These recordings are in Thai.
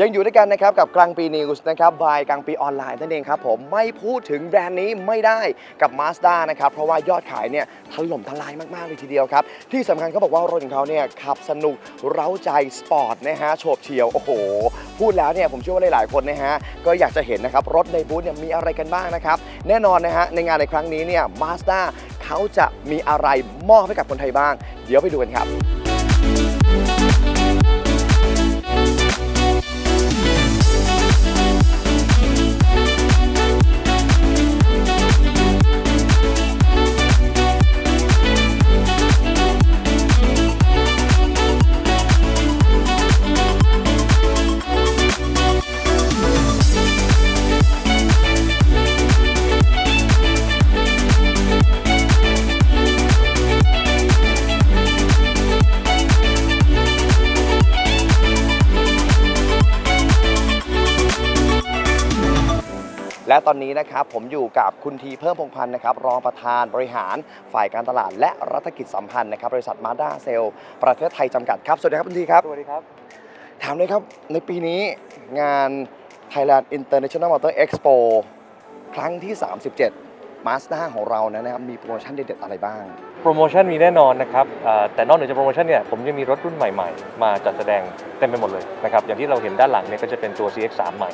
ยังอยู่ด้วยกันนะครับกับกลางปีนิวส์นะครับบายกลางปีออนไลน์นั่นเองครับผมไม่พูดถึงแบรนด์นี้ไม่ได้กับ Mazda นะครับเพราะว่ายอดขายเนี่ยถล่มทลายมากๆเลยทีเดียวครับ ที่สำคัญเขาบอกว่ารถของเขาเนี่ยขับสนุกเร้าใจสปอร์ตนะฮะโฉบเฉี่ยวโอ้โห พูดแล้วเนี่ยผมเชื่อว่าหลายๆคนนะฮะก็อยากจะเห็นนะครับรถในบูธเนี่ยมีอะไรกันบ้างนะครับแน่นอนนะฮะในงานในครั้งนี้เนี่ย Mazda เขาจะมีอะไรมอบให้กับคนไทยบ้าง เดี๋ยวไปดูกันครับ และตอนนี้นะครับผมอยู่กับคุณทีเพิ่มพงษ์พันธ์นะครับรองประธานบริหารฝ่ายการตลาด และรัฐกิจสัมพันธ์นะครับบริษัทมาด้าเซลประเทศไทยจำกัดครับ สวัสดีครับคุณทีครับ สวัสดีครับ ถามเลยครับในปีนี้งาน Thailand International Motor Expo ครั้งที่ 37 Mazda ของเรานะครับมีโปรโมชั่นเด็ดๆอะไรบ้าง โปรโมชั่นมีแน่นอนนะครับแต่นอกเหนือจากโปรโมชั่นเนี่ยผมยังมีรถรุ่นใหม่ๆ มาจัดแสดงเต็มไปหมดเลยนะครับอย่างที่เราเห็นด้านหลังเนี่ยก็จะเป็นตัว CX3 ใหม่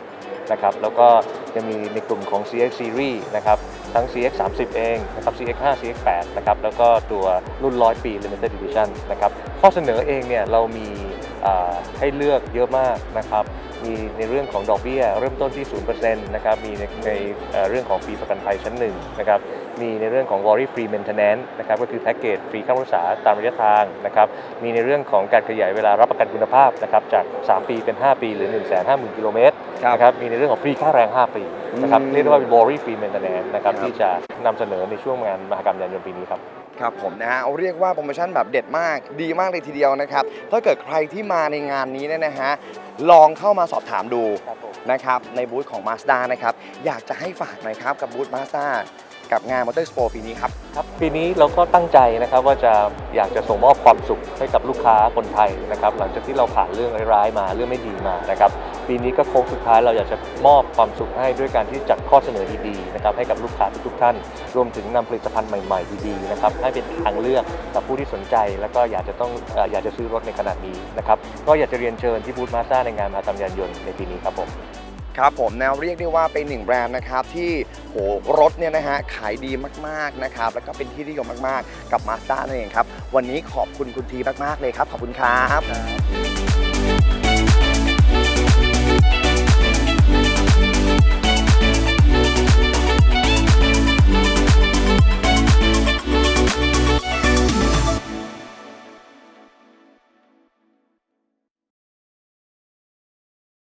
นะครับแล้วก็จะมีในกลุ่มของ CX Series นะครับทั้ง CX 30เองนะครับ CX 5 CX 8นะครับแล้วก็ตัวรุ่น 100 ปี Limited Edition นะครับข้อเสนอเองเนี่ยเรามี ให้เลือกเยอะมากนะครับ มีในเรื่องของดอกเบี้ย เริ่มต้นที่ 0%นะครับ มีในในเอ่อเรื่องของฟรีประกันภัยชั้นหนึ่งนะครับ มีในเรื่องของ worry free maintenance นะครับ ก็คือแพ็กเกจฟรีค่ารักษาตามระยะทางนะครับ มีในเรื่องของการขยายเวลารับประกันคุณภาพนะครับ จาก 3 ปีเป็น 5 ปี หรือ 1 5 0 0 0 0 กิโลเมตรครับนะครับ มีในเรื่องของฟรีค่าแรง 5 ปีนะครับอืมเรียกได้ว่าเป็น worry free maintenance นะครับครับ ที่จะนำเสนอในช่วงงานมหกรรมยานยนต์ปีนี้ครับ ครับผมนะฮะเอาเรียกว่าโปรโมชั่นแบบเด็ดมากดีมากเลยทีเดียวนะครับ ถ้าเกิดใครที่มาในงานนี้เนี่ยนะฮะลองเข้ามาสอบถามดูครับผม นะครับในบูธของ Mazda นะครับ อยากจะให้ฝากหน่อยครับกับบูธ Mazda กับงาน Motor Expo ปีนี้ครับ ครับปีนี้เราก็ตั้งใจนะครับว่าจะอยากจะส่งมอบความสุขให้กับลูกค้าคนไทยนะครับหลังจากที่เราผ่านเรื่องร้ายๆมาเรื่องไม่ดีมานะครับปีนี้ก็โค้งสุดท้ายเราอยากจะมอบความสุขให้ด้วยการที่จัดข้อเสนอดีๆนะครับให้กับลูกค้าทุกท่าน รวมถึงนำผลิตภัณฑ์ใหม่ๆดีๆนะครับให้เป็นทางเลือกกับผู้ที่สนใจ แล้วก็อยากจะต้องอยากจะซื้อรถในขณะนี้นะครับก็อยากจะเรียนเชิญที่บูธมาซ่าในงานมหกรยานยนต์ในปีนี้ครับผมครับผมแนวเรียกได้ว่าเป็นหนึ่งแบรนด์นะครับที่โหรถเนี่ยนะฮะขายดีมากๆนะครับแล้วก็เป็นที่นิยมมากๆ กับ Mazda นั่นเองครับ วันนี้ขอบคุณคุณทีมากๆเลยครับ ขอบคุณครับ